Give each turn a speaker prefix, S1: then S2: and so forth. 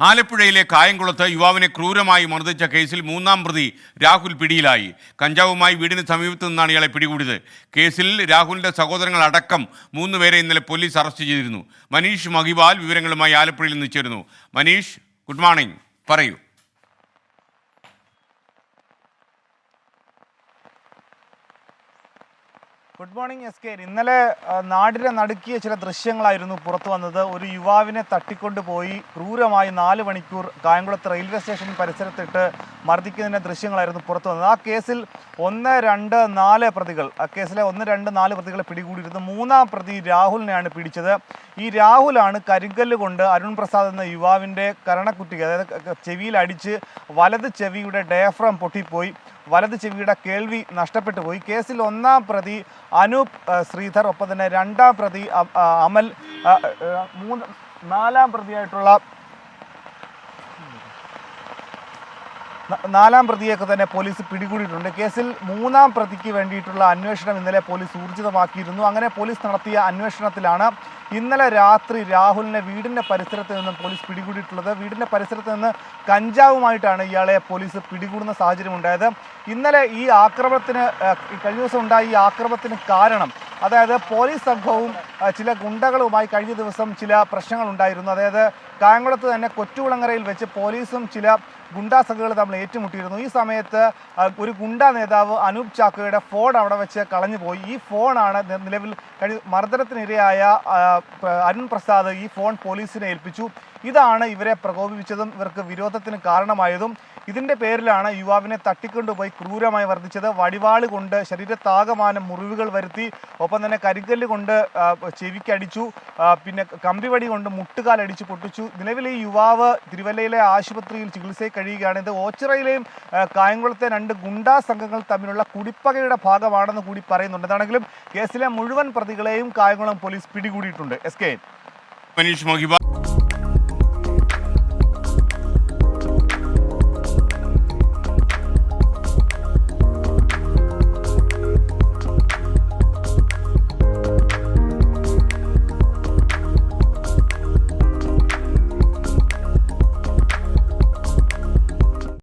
S1: ആലപ്പുഴയിലെ കായംകുളത്ത് യുവാവിനെ ക്രൂരമായി മർദ്ദിച്ച കേസിൽ മൂന്നാം പ്രതി രാഹുൽ പിടിയിലായി. കഞ്ചാവുമായി വീടിന് സമീപത്ത് നിന്നാണ് ഇയാളെ പിടികൂടിയത്. കേസിൽ രാഹുലിന്റെ സഹോദരങ്ങൾ അടക്കം മൂന്ന് പേരെ ഇന്നലെ പോലീസ് അറസ്റ്റ് ചെയ്തിരുന്നു. മനീഷ് മഹിബാൽ വിവരങ്ങളുമായി ആലപ്പുഴയിൽ നിന്ന് ചേരുന്നു. Maneesh good morning. പറയൂ.
S2: ഗുഡ് മോർണിംഗ് എസ് കെ ഇന്നലെ നാടിനെ നടുക്കിയ ചില ദൃശ്യങ്ങളായിരുന്നു പുറത്തു വന്നത്. ഒരു യുവാവിനെ തട്ടിക്കൊണ്ടുപോയി ക്രൂരമായി നാല് മണിക്കൂർ കായംകുളത്ത് റെയിൽവേ സ്റ്റേഷൻ പരിസരത്തിട്ട് മർദ്ദിക്കുന്നതിന്റെ ദൃശ്യങ്ങളായിരുന്നു പുറത്തു വന്നത്. ആ കേസിൽ ഒന്ന് രണ്ട് നാല് പ്രതികൾ ആ കേസിലെ ഒന്ന് രണ്ട് നാല് പ്രതികളെ പിടികൂടിയിരുന്നു. മൂന്നാം പ്രതി രാഹുലിനെയാണ് പിടിച്ചത്. ഈ രാഹുലാണ് കരിങ്കല്ല് കൊണ്ട് അരുൺ പ്രസാദ് എന്ന യുവാവിന്റെ കരണക്കുട്ടിക്ക് അതായത് ചെവിയിൽ അടിച്ച് വലത് ചെവിയുടെ ഡയഫ്രം പൊട്ടിപ്പോയി. വലത് ചെവിയുടെ കേൾവി നഷ്ടപ്പെട്ടു പോയി. കേസിൽ ഒന്നാം പ്രതി അനൂപ് ശ്രീധർ ഒപ്പം തന്നെ രണ്ടാം പ്രതി അമൽ മൂന്ന് നാലാം പ്രതിയായിട്ടുള്ള നാലാം പ്രതിയൊക്കെ തന്നെ പോലീസ് പിടികൂടിയിട്ടുണ്ട്. കേസിൽ മൂന്നാം പ്രതിക്ക് വേണ്ടിയിട്ടുള്ള അന്വേഷണം ഇന്നലെ പോലീസ് ഊർജിതമാക്കിയിരുന്നു. അങ്ങനെ പോലീസ് നടത്തിയ അന്വേഷണത്തിലാണ് ഇന്നലെ രാത്രി രാഹുലിനെ വീടിന്റെ പരിസരത്ത് നിന്ന് പോലീസ് പിടികൂടിയിട്ടുള്ളത്. വീടിന്റെ പരിസരത്ത് നിന്ന് കഞ്ചാവുമായിട്ടാണ് ഇയാളെ പോലീസ് പിടികൂടുന്ന സാഹചര്യം ഉണ്ടായത് ഇന്നലെ ഈ ആക്രമണത്തിന് കഴിഞ്ഞ ദിവസം ഉണ്ടായ ഈ ആക്രമണത്തിന് കാരണം അതായത് പോലീസ് സംഘവും ചില ഗുണ്ടകളുമായി കഴിഞ്ഞ ദിവസം ചില പ്രശ്നങ്ങൾ ഉണ്ടായിരുന്നു അതായത് കായംകുളത്ത് തന്നെ കൊച്ചുകുളങ്ങരയിൽ വെച്ച് പോലീസും ചില ഗുണ്ടാ സംഘങ്ങൾ തമ്മിൽ ഏറ്റുമുട്ടിയിരുന്നു. ഈ സമയത്ത് ഒരു ഗുണ്ടാ നേതാവ് അനൂപ് ചാക്കോയുടെ ഫോൺ അവിടെ വെച്ച് കളഞ്ഞു പോയി. ഈ ഫോണാണ് നിലവിൽ കഴി മർദ്ദനത്തിനിരയായ അരുൺ പ്രസാദ് ഈ ഫോൺ പോലീസിനെ ഏൽപ്പിച്ചു. ഇതാണ് ഇവരെ പ്രകോപിപ്പിച്ചതും ഇവർക്ക് വിരോധത്തിന് കാരണമായതും. ഇതിന്റെ പേരിലാണ് യുവാവിനെ തട്ടിക്കൊണ്ടുപോയി ക്രൂരമായി വർദ്ധിച്ചത്. വടിവാൾ കൊണ്ട് ശരീരത്താകമാനം മുറിവുകൾ വരുത്തി ഒപ്പം തന്നെ കരിങ്കല്ല് കൊണ്ട് ചെവിക്കടിച്ചു പിന്നെ കമ്പിവടി കൊണ്ട് മുട്ടുകാലടിച്ച് പൊട്ടിച്ചു. നിലവിൽ ഈ യുവാവ് തിരുവല്ലയിലെ ആശുപത്രിയിൽ ചികിത്സയിൽ കഴിയുകയാണ്. ഇത് ഓച്ചിറയിലെയും കായംകുളത്തെ രണ്ട് ഗുണ്ടാ സംഘങ്ങൾ തമ്മിലുള്ള കുടിപ്പകയുടെ ഭാഗമാണെന്ന് കൂടി പറയുന്നുണ്ട്. എന്താണെങ്കിലും കേസിലെ മുഴുവൻ പ്രതികളെയും Kayamkulam police പിടികൂടിയിട്ടുണ്ട്. S K
S1: Maneesh Mahibal